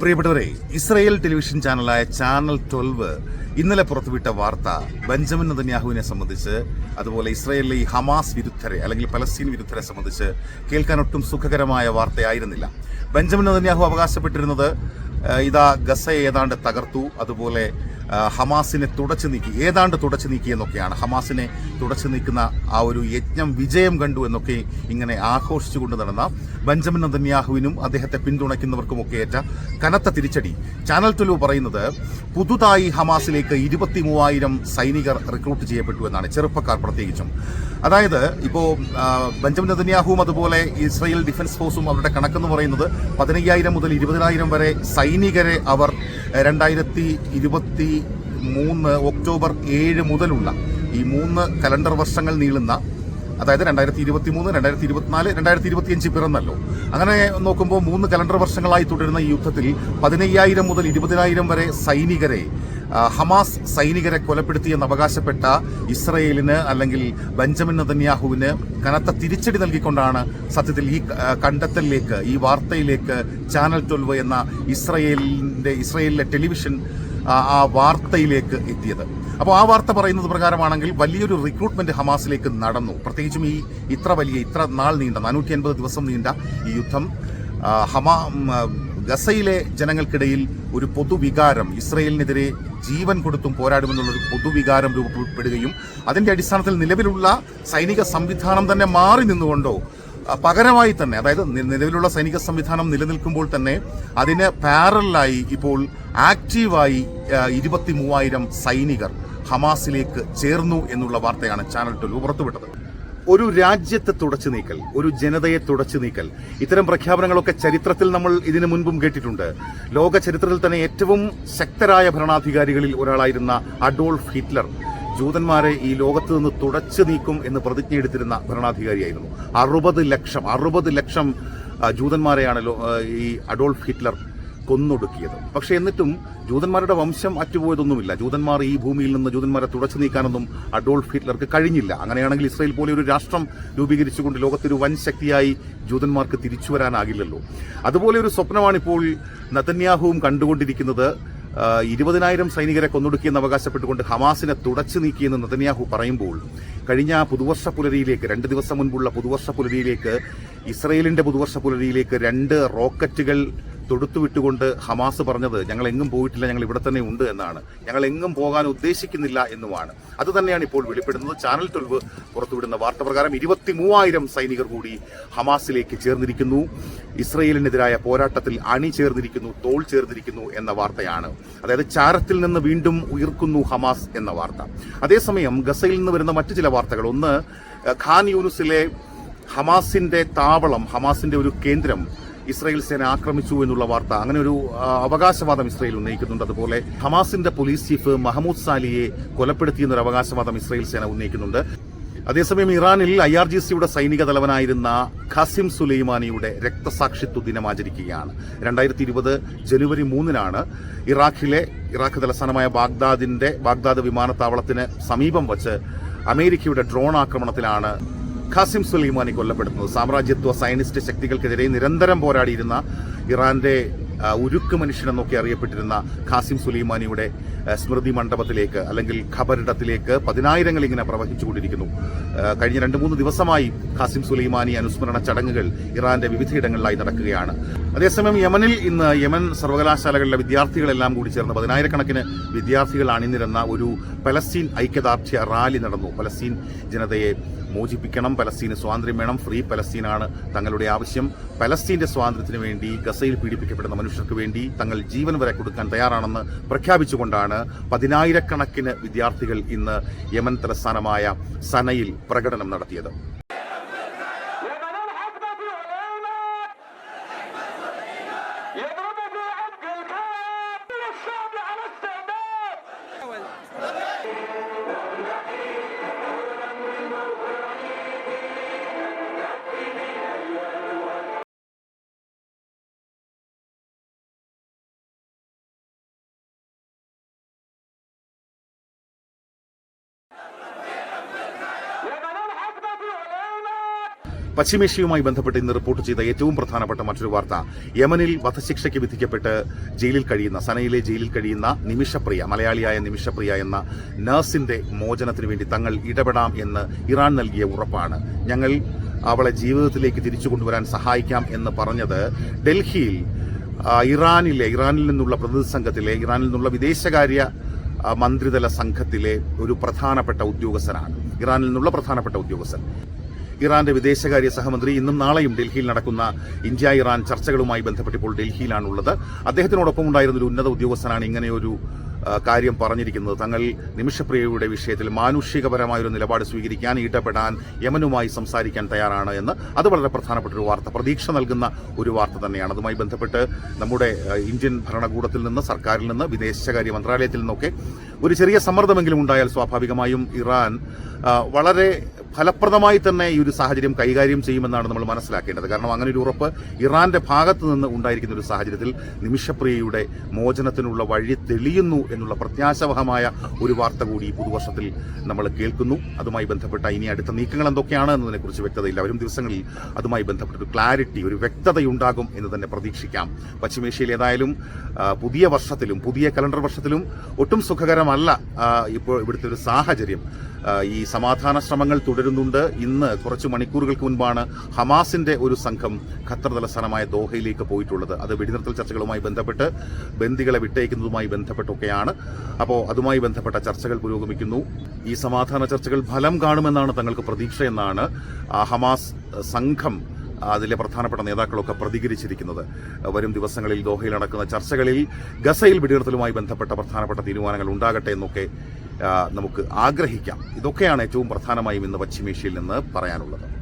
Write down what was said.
പ്രിയപ്പെട്ടവരെ Israel television ചാനലായ channel twelve ഇന്നലെ പുറത്തുവിട്ട വാർത്ത ബെഞ്ചമിൻ നദന്യാഹുവിനെ സംബന്ധിച്ച് അതുപോലെ ഇസ്രയേലിലെ ഈ ഹമാസ് വിരുദ്ധരെ അല്ലെങ്കിൽ പലസ്തീൻ വിരുദ്ധരെ സംബന്ധിച്ച് കേൾക്കാൻ ഒട്ടും സുഖകരമായ വാർത്തയായിരുന്നില്ല. ബെഞ്ചമിൻ നദന്യാഹു അവകാശപ്പെട്ടിരുന്നത് ഇതാ ഗസയെ ഏതാണ്ട് തകർത്തു അതുപോലെ ഹമാസിനെ തുടച്ചു നീക്കി. ഏതാണ്ട് തുടച്ചു നീക്കി എന്നൊക്കെയാണ്. ഹമാസിനെ തുടച്ചു നീക്കുന്ന ആ ഒരു യജ്ഞം വിജയം കണ്ടു എന്നൊക്കെ ഇങ്ങനെ ആഘോഷിച്ചുകൊണ്ട് നടന്ന ബെഞ്ചമിൻ നദന്യാഹുവിനും അദ്ദേഹത്തെ പിന്തുണയ്ക്കുന്നവർക്കുമൊക്കെ ഏറ്റ കനത്ത തിരിച്ചടി. ചാനൽ ടുലു പറയുന്നത് പുതുതായി ഹമാസിലേക്ക് ഇരുപത്തി മൂവായിരം സൈനികർ റിക്രൂട്ട് ചെയ്യപ്പെട്ടു എന്നാണ് ചെറുപ്പക്കാർ പ്രത്യേകിച്ചും. അതായത് ഇപ്പോൾ ബെഞ്ചമിൻ നദന്യാഹുവും അതുപോലെ ഇസ്രായേൽ ഡിഫൻസ് ഫോഴ്സും അവരുടെ കണക്കെന്ന് പറയുന്നത് പതിനയ്യായിരം മുതൽ ഇരുപതിനായിരം വരെ സൈനികരെ അവർ രണ്ടായിരത്തി ഇരുപത്തി മൂന്ന് ഒക്ടോബർ ഏഴ് മുതലുള്ള ഈ മൂന്ന് കലണ്ടർ വർഷങ്ങൾ നീളുന്ന അതായത് രണ്ടായിരത്തി ഇരുപത്തി മൂന്ന് രണ്ടായിരത്തി ഇരുപത്തിനാല് രണ്ടായിരത്തി ഇരുപത്തിയഞ്ച് പിറന്നല്ലോ. അങ്ങനെ നോക്കുമ്പോൾ മൂന്ന് കലണ്ടർ വർഷങ്ങളായി തുടരുന്ന ഈ യുദ്ധത്തിൽ പതിനയ്യായിരം മുതൽ ഇരുപതിനായിരം വരെ സൈനികരെ ഹമാസ് സൈനികരെ കൊലപ്പെടുത്തിയെന്ന് അവകാശപ്പെട്ട ഇസ്രയേലിന് അല്ലെങ്കിൽ ബെഞ്ചമിൻ നതന്യാഹുവിന് കനത്ത തിരിച്ചടി നൽകിക്കൊണ്ടാണ് സത്യത്തിൽ ഈ കണ്ടെത്തലിലേക്ക് ഈ വാർത്തയിലേക്ക് ചാനൽ ട്വൽവ് എന്ന ഇസ്രയേലിന്റെ ഇസ്രയേലിലെ ടെലിവിഷൻ ആ, വാർത്തയിലേക്ക് എത്തിയത്. അപ്പോൾ ആ വാർത്ത പറയുന്നത് പ്രകാരമാണെങ്കിൽ വലിയൊരു റിക്രൂട്ട്മെന്റ് ഹമാസിലേക്ക് നടന്നു. പ്രത്യേകിച്ചും ഈ ഇത്ര വലിയ ഇത്ര നാൾ നീണ്ട നാനൂറ്റി അൻപത് ദിവസം നീണ്ട ഈ യുദ്ധം ഹമാ ഗസയിലെ ജനങ്ങൾക്കിടയിൽ ഒരു പൊതുവികാരം ഇസ്രയേലിനെതിരെ ജീവൻ കൊടുത്തും പോരാടുമെന്നുള്ളൊരു പൊതുവികാരം രൂപപ്പെടുകയും അതിന്റെ അടിസ്ഥാനത്തിൽ നിലവിലുള്ള സൈനിക സംവിധാനം തന്നെ മാറി നിന്നുകൊണ്ടോ പകരമായി തന്നെ അതായത് നിലവിലുള്ള സൈനിക സംവിധാനം നിലനിൽക്കുമ്പോൾ തന്നെ അതിന് പാരലായി ഇപ്പോൾ ആക്റ്റീവായി ഇരുപത്തി മൂവായിരം സൈനികർ ഹമാസിലേക്ക് ചേർന്നു എന്നുള്ള വാർത്തയാണ് ചാനൽ ട്വൽവ് പുറത്തുവിട്ടത്. ഒരു രാജ്യത്തെ തുടച്ചു നീക്കൽ ഒരു ജനതയെ തുടച്ചു നീക്കൽ. ഇത്തരം പ്രഖ്യാപനങ്ങളൊക്കെ ചരിത്രത്തിൽ നമ്മൾ ഇതിനു മുൻപും കേട്ടിട്ടുണ്ട്. ലോക ചരിത്രത്തിൽ തന്നെ ഏറ്റവും ശക്തരായ ഭരണാധികാരികളിൽ ഒരാളായിരുന്ന അഡോൾഫ് ഹിറ്റ്ലർ. ജൂതന്മാരെ ഈ ലോകത്ത് നിന്ന് തുടച്ചു നീക്കും എന്ന് പ്രതിജ്ഞയെടുത്തിരുന്ന ഭരണാധികാരിയായിരുന്നു. അറുപത് ലക്ഷം അറുപത് ലക്ഷം ജൂതന്മാരെയാണ് ഈ അഡോൾഫ് ഹിറ്റ്ലർ കൊന്നൊടുക്കിയത്. പക്ഷെ എന്നിട്ടും ജൂതന്മാരുടെ വംശം അറ്റുപോയതൊന്നുമില്ല. ജൂതന്മാർ ഈ ഭൂമിയിൽ നിന്ന് ജൂതന്മാരെ തുടച്ചു നീക്കാനൊന്നും അഡോൾഫ് ഹിറ്റ്ലർക്ക് കഴിഞ്ഞില്ല. അങ്ങനെയാണെങ്കിൽ ഇസ്രായേൽ പോലെ ഒരു രാഷ്ട്രം രൂപീകരിച്ചുകൊണ്ട് ലോകത്തൊരു വൻ ശക്തിയായി ജൂതന്മാർക്ക് തിരിച്ചു വരാനാകില്ലല്ലോ അതുപോലെ ഒരു സ്വപ്നമാണിപ്പോൾ നതന്യാഹുവും കണ്ടുകൊണ്ടിരിക്കുന്നത് ഇരുപതിനായിരം സൈനികരെ കൊന്നൊടുക്കിയെന്ന് അവകാശപ്പെട്ടുകൊണ്ട് ഹമാസിനെ തുടച്ചു നീക്കിയെന്ന് നെതന്യാഹു പറയുമ്പോൾ കഴിഞ്ഞ പുതുവർഷ പുലരിയിലേക്ക് രണ്ട് ദിവസം മുൻപുള്ള പുതുവർഷ പുലരിയിലേക്ക് ഇസ്രയേലിന്റെ പുതുവർഷ പുലരിയിലേക്ക് രണ്ട് റോക്കറ്റുകൾ തൊടുത്തുവിട്ടുകൊണ്ട് ഹമാസ് പറഞ്ഞത് ഞങ്ങൾ എങ്ങും പോയിട്ടില്ല ഞങ്ങൾ ഇവിടെ തന്നെ ഉണ്ട് എന്നാണ്. ഞങ്ങൾ എങ്ങും പോകാൻ ഉദ്ദേശിക്കുന്നില്ല എന്നുമാണ്. അത് തന്നെയാണ് ഇപ്പോൾ വെളിപ്പെടുന്നത്. ചാനൽ ട്വൽവ് പുറത്തുവിടുന്ന വാർത്ത പ്രകാരം ഇരുപത്തി മൂവായിരം സൈനികർ കൂടി ഹമാസിലേക്ക് ചേർന്നിരിക്കുന്നു. ഇസ്രയേലിനെതിരായ പോരാട്ടത്തിൽ അണി ചേർന്നിരിക്കുന്നു തോൾ ചേർന്നിരിക്കുന്നു എന്ന വാർത്തയാണ്. അതായത് ചാരത്തിൽ നിന്ന് വീണ്ടും ഉയർക്കുന്നു ഹമാസ് എന്ന വാർത്ത. അതേസമയം ഗസയിൽ നിന്ന് വരുന്ന മറ്റു ചില വാർത്തകൾ. ഒന്ന് ഖാൻ യൂനുസിലെ ഹമാസിന്റെ താവളം ഹമാസിന്റെ ഒരു കേന്ദ്രം ഇസ്രായേൽ സേന ആക്രമിച്ചു എന്നുള്ള വാർത്ത. അങ്ങനെ ഒരു അവകാശവാദം ഇസ്രായേൽ ഉന്നയിക്കുന്നുണ്ട്. അതുപോലെ ഹമാസിന്റെ പോലീസ് ചീഫ് മഹമ്മൂദ് സാലിയെ കൊലപ്പെടുത്തിയെന്നൊരു അവകാശവാദം ഇസ്രായേൽ സേന ഉന്നയിക്കുന്നുണ്ട്. അതേസമയം ഇറാനിൽ ഐ ആർ ജി സിയുടെ സൈനിക തലവനായിരുന്ന ഖസിം സുലൈമാനിയുടെ രക്തസാക്ഷിത്വ ദിനം ആചരിക്കുകയാണ്. രണ്ടായിരത്തി ഇരുപത് ജനുവരി മൂന്നിനാണ് ഇറാഖിലെ ഇറാഖ് തലസ്ഥാനമായ ബാഗ്ദാദിന്റെ ബാഗ്ദാദ് വിമാനത്താവളത്തിന് സമീപം വച്ച് അമേരിക്കയുടെ ഡ്രോൺ ആക്രമണത്തിലാണ് ഖാസിം സുലൈമാനി കൊല്ലപ്പെടുന്നത്. സാമ്രാജ്യത്വ സയനിസ്റ്റ് ശക്തികൾക്കെതിരെ നിരന്തരം പോരാടിയിരുന്ന ഇറാന്റെ ഉരുക്ക് മനുഷ്യൻ എന്നൊക്കെ അറിയപ്പെട്ടിരുന്ന ഖാസിം സുലൈമാനിയുടെ സ്മൃതി മണ്ഡപത്തിലേക്ക് അല്ലെങ്കിൽ ഖബറിടത്തിലേക്ക് പതിനായിരങ്ങൾ ഇങ്ങനെ പ്രവഹിച്ചുകൊണ്ടിരിക്കുന്നു. കഴിഞ്ഞ രണ്ട് മൂന്ന് ദിവസമായി ഖാസിം സുലൈമാനി അനുസ്മരണ ചടങ്ങുകൾ ഇറാന്റെ വിവിധയിടങ്ങളിലായി നടക്കുകയാണ്. അതേസമയം യമനിൽ ഇന്ന് യമൻ സർവകലാശാലകളിലെ വിദ്യാർത്ഥികളെല്ലാം കൂടി ചേർന്ന് പതിനായിരക്കണക്കിന് വിദ്യാർത്ഥികൾ അണിനിരന്ന ഒരു പലസ്തീൻ ഐക്യദാർഢ്യ റാലി നടന്നു. പലസ്തീൻ ജനതയെ മോചിപ്പിക്കണം. പലസ്തീന് സ്വാതന്ത്ര്യം വേണം. ഫ്രീ പലസ്തീനാണ് തങ്ങളുടെ ആവശ്യം. പലസ്തീന്റെ സ്വാതന്ത്ര്യത്തിന് വേണ്ടി ഗസയിൽ പീഡിപ്പിക്കപ്പെടുന്ന മനുഷ്യർക്ക് വേണ്ടി തങ്ങൾ ജീവൻ വരെ കൊടുക്കാൻ തയ്യാറാണെന്ന് പ്രഖ്യാപിച്ചുകൊണ്ടാണ് പതിനായിരക്കണക്കിന് വിദ്യാർത്ഥികൾ ഇന്ന് യമൻ തലസ്ഥാനമായ സനയിൽ പ്രകടനം നടത്തിയത്. പശ്ചിമേഷ്യയുമായി ബന്ധപ്പെട്ട് ഇന്ന് റിപ്പോർട്ട് ചെയ്ത ഏറ്റവും പ്രധാനപ്പെട്ട മറ്റൊരു വാർത്ത യമനിൽ വധശിക്ഷയ്ക്ക് വിധിക്കപ്പെട്ട് ജയിലിൽ കഴിയുന്ന സനയിലെ ജയിലിൽ കഴിയുന്ന നിമിഷപ്രിയ മലയാളിയായ നിമിഷപ്രിയ എന്ന നഴ്സിന്റെ മോചനത്തിന് വേണ്ടി തങ്ങൾ ഇടപെടാം എന്ന് ഇറാൻ നൽകിയ ഉറപ്പാണ്. ഞങ്ങൾ അവളെ ജീവിതത്തിലേക്ക് തിരിച്ചു കൊണ്ടുവരാൻ സഹായിക്കാം എന്ന് പറഞ്ഞത് ഡൽഹിയിൽ ഇറാനിലെ ഇറാനിൽ നിന്നുള്ള പ്രതിനിധി സംഘത്തിലെ ഇറാനിൽ നിന്നുള്ള വിദേശകാര്യ മന്ത്രിതല സംഘത്തിലെ ഒരു പ്രധാനപ്പെട്ട ഉദ്യോഗസ്ഥനാണ്. ഇറാനിൽ നിന്നുള്ള പ്രധാനപ്പെട്ട ഉദ്യോഗസ്ഥൻ. ഇറാന്റെ വിദേശകാര്യ സഹമന്ത്രി ഇന്നും നാളെയും ഡൽഹിയിൽ നടക്കുന്ന ഇന്ത്യ ഇറാൻ ചർച്ചകളുമായി ബന്ധപ്പെട്ടിപ്പോൾ ഡൽഹിയിലാണുള്ളത്. അദ്ദേഹത്തിനോടൊപ്പം ഉണ്ടായിരുന്ന ഒരു ഉന്നത ഉദ്യോഗസ്ഥനാണ് ഇങ്ങനെയൊരു കാര്യം പറഞ്ഞിരിക്കുന്നത്. തങ്ങൾ നിമിഷപ്രിയയുടെ വിഷയത്തിൽ മാനുഷികപരമായ ഒരു നിലപാട് സ്വീകരിക്കാൻ ഈട്ടപ്പെടാൻ യമനുമായി സംസാരിക്കാൻ തയ്യാറാണ് എന്ന് അത് വളരെ പ്രധാനപ്പെട്ട ഒരു വാർത്ത പ്രതീക്ഷ നൽകുന്ന ഒരു വാർത്ത തന്നെയാണ്. അതുമായി ബന്ധപ്പെട്ട് നമ്മുടെ ഇന്ത്യൻ ഭരണകൂടത്തിൽ നിന്ന് സർക്കാരിൽ നിന്ന് വിദേശകാര്യ മന്ത്രാലയത്തിൽ നിന്നൊക്കെ ഒരു ചെറിയ സമ്മർദ്ദമെങ്കിലും ഉണ്ടായാൽ സ്വാഭാവികമായും ഇറാൻ വളരെ ഫലപ്രദമായി തന്നെ ഈ ഒരു സാഹചര്യം കൈകാര്യം ചെയ്യുമെന്നാണ് നമ്മൾ മനസ്സിലാക്കേണ്ടത്. കാരണം അങ്ങനെ ഒരു ഉറപ്പ് ഇറാന്റെ ഭാഗത്ത് നിന്ന് ഉണ്ടായിരിക്കുന്ന ഒരു സാഹചര്യത്തിൽ നിമിഷപ്രിയയുടെ മോചനത്തിനുള്ള വഴി തെളിയുന്നു എന്നുള്ള പ്രത്യാശവഹമായ ഒരു വാർത്ത കൂടി ഈ പുതുവർഷത്തിൽ നമ്മൾ കേൾക്കുന്നു. അതുമായി ബന്ധപ്പെട്ട ഇനി അടുത്ത നീക്കങ്ങൾ എന്തൊക്കെയാണ് എന്നതിനെക്കുറിച്ച് വ്യക്തതയില്ല. വരും ദിവസങ്ങളിൽ അതുമായി ബന്ധപ്പെട്ട ഒരു ക്ലാരിറ്റി ഒരു വ്യക്തതയുണ്ടാകും എന്ന് തന്നെ പ്രതീക്ഷിക്കാം. പശ്ചിമേഷ്യയിൽ ഏതായാലും പുതിയ വർഷത്തിലും പുതിയ കലണ്ടർ വർഷത്തിലും ഒട്ടും സുഖകരമല്ല ഇപ്പോൾ ഇവിടുത്തെ ഒരു സാഹചര്യം. ഈ സമാധാന ശ്രമങ്ങൾ തുടരുന്നുണ്ട്. ഇന്ന് കുറച്ച് മണിക്കൂറുകൾക്ക് മുൻപാണ് ഹമാസിന്റെ ഒരു സംഘം ഖത്തർ തലസ്ഥാനമായ ദോഹയിലേക്ക് പോയിട്ടുള്ളത്. അത് വെടിനിർത്തൽ ചർച്ചകളുമായി ബന്ധപ്പെട്ട് ബന്ദികളെ വിട്ടയക്കുന്നതുമായി ബന്ധപ്പെട്ടൊക്കെയാണ്. അപ്പോൾ അതുമായി ബന്ധപ്പെട്ട ചർച്ചകൾ പുരോഗമിക്കുന്നു. ഈ സമാധാന ചർച്ചകൾ ഫലം കാണുമെന്നാണ് തങ്ങൾക്ക് പ്രതീക്ഷയെന്നാണ് ഹമാസ് സംഘം അതിലെ പ്രധാനപ്പെട്ട നേതാക്കളൊക്കെ പ്രതികരിച്ചിരിക്കുന്നത്. വരും ദിവസങ്ങളിൽ ദോഹയിൽ നടക്കുന്ന ചർച്ചകളിൽ ഗസയിൽ വെടിനിർത്തലുമായി ബന്ധപ്പെട്ട പ്രധാനപ്പെട്ട തീരുമാനങ്ങൾ ഉണ്ടാകട്ടെ എന്നൊക്കെ നമുക്ക് ആഗ്രഹിക്കാം. ഇതൊക്കെയാണ് ഏറ്റവും പ്രധാനമായും ഇന്ന് പശ്ചിമേഷ്യയിൽ നിന്ന് പറയാനുള്ളത്.